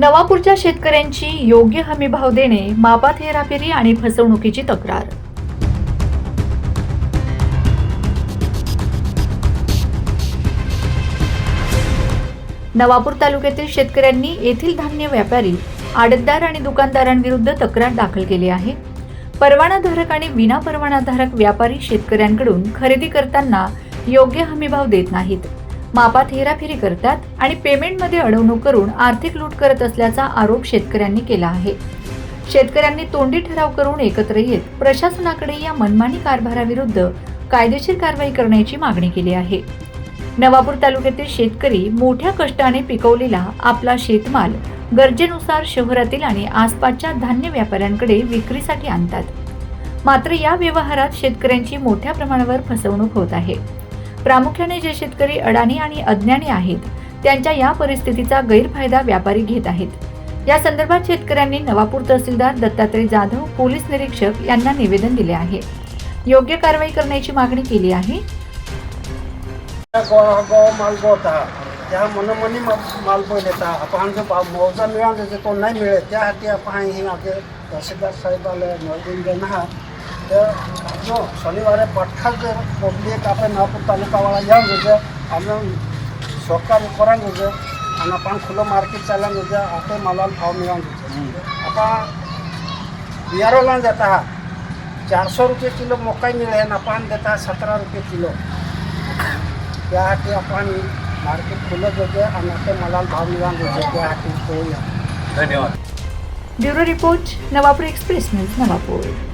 नवापूरच्या शेतकऱ्यांची योग्य हमीभाव देणे मापात हेराफेरी आणि फसवणुकीची तक्रार. नवापूर तालुक्यातील शेतकऱ्यांनी येथील धान्य व्यापारी आडतदार आणि दुकानदारांविरुद्ध तक्रार दाखल केली आहे. परवानाधारक आणि विना परवानाधारक व्यापारी शेतकऱ्यांकडून खरेदी करताना योग्य हमीभाव देत नाहीत. मापात हेराफेरी करतात आणि पेमेंटमध्ये अडवणूक करून आर्थिक लूट करत असल्याचा आरोप शेतकऱ्यांनी केला आहे. शेतकऱ्यांनी तोंडी ठराव करून एकत्र येत प्रशासनाकडे या मनमानी कारभाराविरुद्ध कायदेशीर कारवाई करण्याची मागणी केली आहे. नवापूर तालुक्यातील शेतकरी मोठ्या कष्टाने पिकवलेला आपला शेतमाल गरजेनुसार शहरातील आणि आसपासच्या धान्य व्यापाऱ्यांकडे विक्रीसाठी आणतात. मात्र या व्यवहारात शेतकऱ्यांची मोठ्या प्रमाणावर फसवणूक होत आहे. प्रामुख्याने जे शेतकरी अडाणी आणि अज्ञानी आहेत त्यांच्या या परिस्थितीचा गैरफायदा व्यापारी घेत आहेत. या संदर्भात शेतकऱ्यांनी नवापूर तहसीलदार दत्तात्रय जाधव पोलीस निरीक्षक यांना निवेदन दिले आहे. योग्य कारवाई करण्याची मागणी केली आहे. त्या मनोमनी माल पळय आपण जो मौजा मिळान त्याचे तो नाही मिळत त्या आपण हे आगे तहसीलदार साहेबाला नोंदून देणं हा तर જો શનિવારે પડખલ જે પબ્લિક આપણે નાપુર તાલુકાવાળા જવાનું છે અમે સરકાર કરવાનું છે અને પણ ખુલ્લો માર્કેટ ચાલવાનું છે આપણે માલવાલ ભાવ મેળવવાનું છે આપણા બિહારોલાં જતા ચારસો રૂપિયા કિલો મકાઈ મળે અને પાન દેતા સતરા રૂપિયા કિલો ત્યાંથી આપણી માર્કેટ ખુલ્લો જશે અને આપણે માલવાલ ભાવ મેળવવાનું છે ત્યાંથી ધન્યવાદ bureau report Navapur express news Navapur